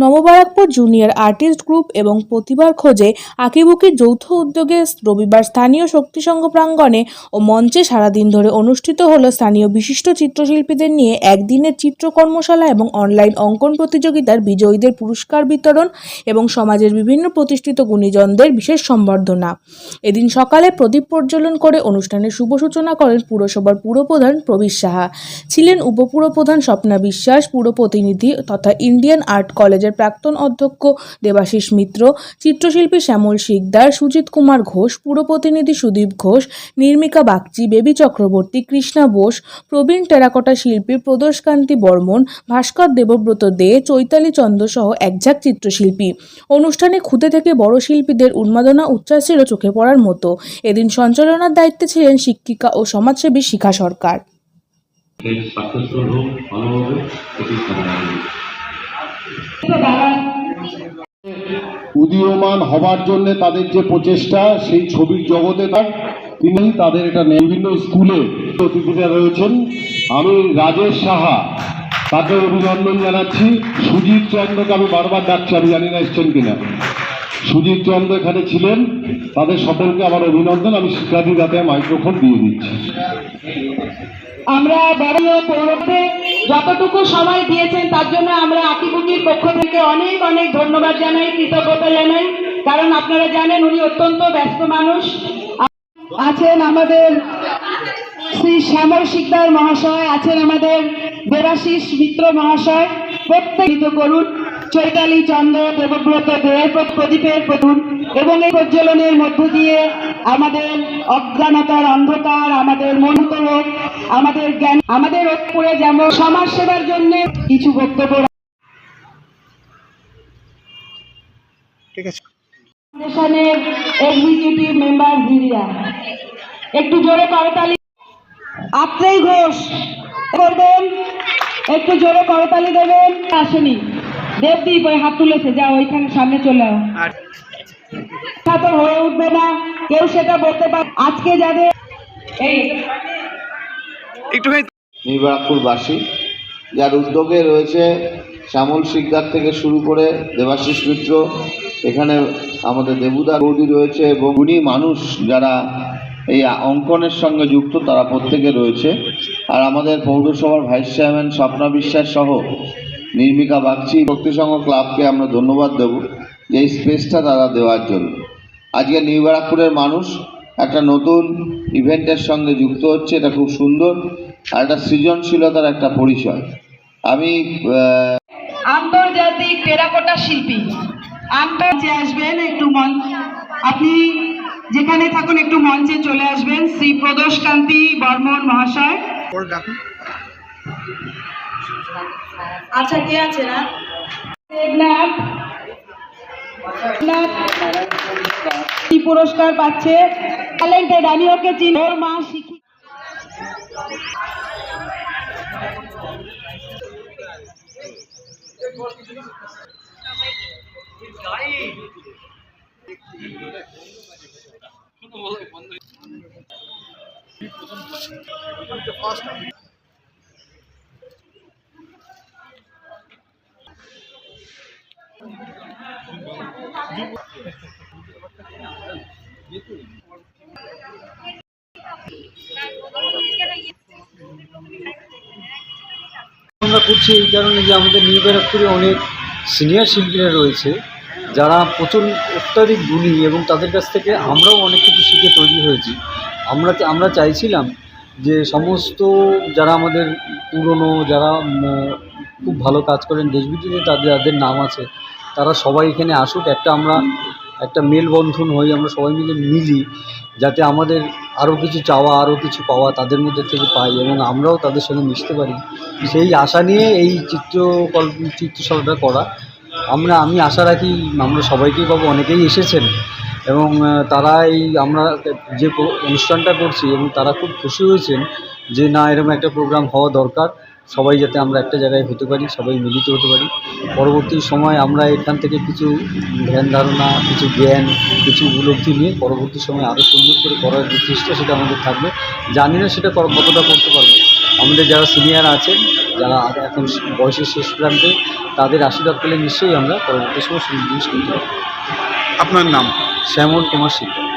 New Barrackpore junior artist group এবং প্রতিভার খোঁজে আঁকিবুকির যৌথ উদ্যোগে রবিবার স্থানীয় শক্তিসংঘ প্রাঙ্গণে ও মঞ্চে সারাদিন ধরে অনুষ্ঠিত হলো স্থানীয় বিশিষ্ট চিত্রশিল্পীদের নিয়ে একদিনের চিত্র কর্মশালা এবং অনলাইন অঙ্কন প্রতিযোগিতার বিজয়ীদের পুরস্কার বিতরণ এবং সমাজের বিভিন্ন প্রতিষ্ঠিত গুণীজনদের বিশেষ সম্বর্ধনা। এদিন সকালে প্রদীপ প্রজ্বলন করে অনুষ্ঠানের শুভ সূচনা করেন পুরসভার পুরপ্রধান প্রবীর সাহা। ছিলেন উপপুরপ্রধান স্বপ্না বিশ্বাস পুর প্রতিনিধি তথা ইন্ডিয়ান আর্ট কলেজের প্রাক্তন অধ্যক্ষ দেবাশিস মিত্র, চিত্রশিল্পী শ্যামল শিকদার, সুজিত কুমার ঘোষ পুর প্রতিনিধি সুদীপ ঘোষ, নির্মিকা বাগচি, বেবী চক্রবর্তী, কৃষ্ণা বোস, প্রবীণ টেরাকোটা শিল্পী প্রদোষকান্তি বর্মন, ভাস্কর দেবব্রত দে, চৈতালি চন্দ্র সহ একঝাঁক চিত্রশিল্পী। অনুষ্ঠানে খুদে থেকে বড় শিল্পীদের উন্মাদনা উচ্ছ্বাস ছিল চোখে পড়ার মতো এদিন সঞ্চালনার দায়িত্বে ছিলেন শিক্ষিকা ও সমাজসেবী শিখা সরকার। উদীয়মান হবার জন্য তাদের যে প্রচেষ্টা, সেই ছবির জগতে তার তিনি তাদের এটা নেন। বিভিন্ন স্কুলে অতিথিরা রয়েছেন। আমি রাজেশ সাহা, তাকে অভিনন্দন জানাচ্ছি। সুজিত চন্দ্রকে আমি বারবার ডাকছি, আমি জানি না এসছেন কিনা। সুজিত চন্দ্র এখানে ছিলেন। তাদের সকলকে আমার অভিনন্দন। আমি শিক্ষার্থী দাতে মাইক্রোফোন দিয়ে দিচ্ছি। আমরা বড়ীয় পৌরতে যতটুকু সময় দিয়েছেন, তার জন্য আমরা আকিবুকির পক্ষ থেকে অনেক অনেক ধন্যবাদ জানাই, কৃতজ্ঞতা জানাই। কারণ আপনারা জানেন, উনি অত্যন্ত ব্যস্ত মানুষ। আছেন আমাদের শ্রী শ্যামল শিকদার মহাশয়, আছেন আমাদের দেবাশিস মিত্র মহাশয়। প্রত্যেকিত করুন। চৈতালি চন্দ্র দেবব্রত দেব প্রদীপের প্রতুন এবং এই প্রজ্বলনের মধ্য দিয়ে আমাদের অজ্ঞানতার অন্ধকার আমাদের মনোত আমাদের জ্ঞান আমাদের ওপরে যেমন সমাজ সেবার জন্য কিছু বক্তব্য ফাউন্ডেশনের এক্সিকিউটিভ মেম্বার দিদিরা একটু জোরে করতালি। আত্রেই ঘোষ করবেন একটু জোরে করতালি দেবেন আসেনি। দেবদীপ ওই হাত তুলেছে যা ওইখানে সামনে চলে আও। তো হয়ে উঠবে না কেউ সেটা বলতে পার আজকে যাদের এই নিবারকপুরবাসী যার উদ্যোগে রয়েছে শ্যামল শিকদার থেকে শুরু করে দেবাশিস মিত্র এখানে আমাদের দেবুদা বৌদি রয়েছে এবং উনি মানুষ যারা এই অঙ্কনের সঙ্গে যুক্ত তারা প্রত্যেকে রয়েছে। আর আমাদের পৌরসভার ভাইস চেয়ারম্যান স্বপ্না বিশ্বাস সহ নির্মিকা বাগচি শক্তিসংঘ ক্লাবকে আমরা ধন্যবাদ দেব যে এই স্পেসটা তারা দেওয়ার জন্য। আজকে নিউ ব্যারাকপুরের মানুষ একটা নতুন ইভেন্টের সঙ্গে যুক্ত হচ্ছে এটা খুব সুন্দর আর একটা সৃজনশীলতার একটা পরিচয়। আমি আহ, আন্তর্জাতিক টেরাকোটা শিল্পী। আন্তর্জে আসবেন একটু মন আপনি যেখানে থাকুন একটু মঞ্চে চলে আসবেন। শ্রী প্রদোষ কান্তি বর্মন মহাশয়। আচ্ছা কে আছে না? দেবনাথ। দেবনাথ কি পুরস্কার পাচ্ছে? ট্যালেন্টেড আমি ওকে চিনি। ওর মা শিখি। আমরা করছি এই কারণে যে আমাদের নিউ ব্যারাকপুরে অনেক সিনিয়র শিল্পীরা রয়েছে, যারা প্রচুর অত্যাধিক গুণী এবং তাদের কাছ থেকে আমরাও অনেক কিছু শিখে তৈরি হয়েছি। আমরা আমরা চাইছিলাম যে সমস্ত যারা আমাদের পুরনো, যারা খুব ভালো কাজ করেন দেশ বিদেশে তাদের যাদের নাম আছে তারা সবাই এখানে আসুক, একটা আমরা, একটা মেলবন্ধন হই, আমরা সবাই মিলে মিলি, যাতে আমাদের আরও কিছু চাওয়া আরও কিছু পাওয়া তাদের মধ্যে থেকে পাই এবং আমরাও তাদের সঙ্গে মিশতে পারি। সেই আশা নিয়ে এই চিত্রকল্প চিত্রশালাটা করা। আমরা, আমি আশা রাখি আমরা সবাইকেই পাবো, অনেকেই এসেছেন এবং তারা এই আমরা যে অনুষ্ঠানটা করছি এবং তারা খুব খুশি হয়েছেন যে না, এরকম একটা প্রোগ্রাম হওয়া দরকার। সবাই যাতে আমরা একটা জায়গায় হতে পারি সবাই মিলিত হতে পারি। পরবর্তী সময় আমরা এখান থেকে কিছু ধ্যান ধারণা কিছু জ্ঞান কিছু উপলব্ধি নিয়ে পরবর্তী সময় আরও সুন্দর করে করার যে চেষ্টা সেটা আমাদের থাকবে। জানি না সেটা কতটা করতে পারব। আমাদের যারা সিনিয়র আছেন যারা এখন বয়সের শেষ প্রান্তে তাদের আশীর্বাদ পেলে নিশ্চয়ই আমরা পরবর্তী সময় সুন্দর জিনিস করতে পারব। আপনার নাম? শ্যামল কুমার শিকদার।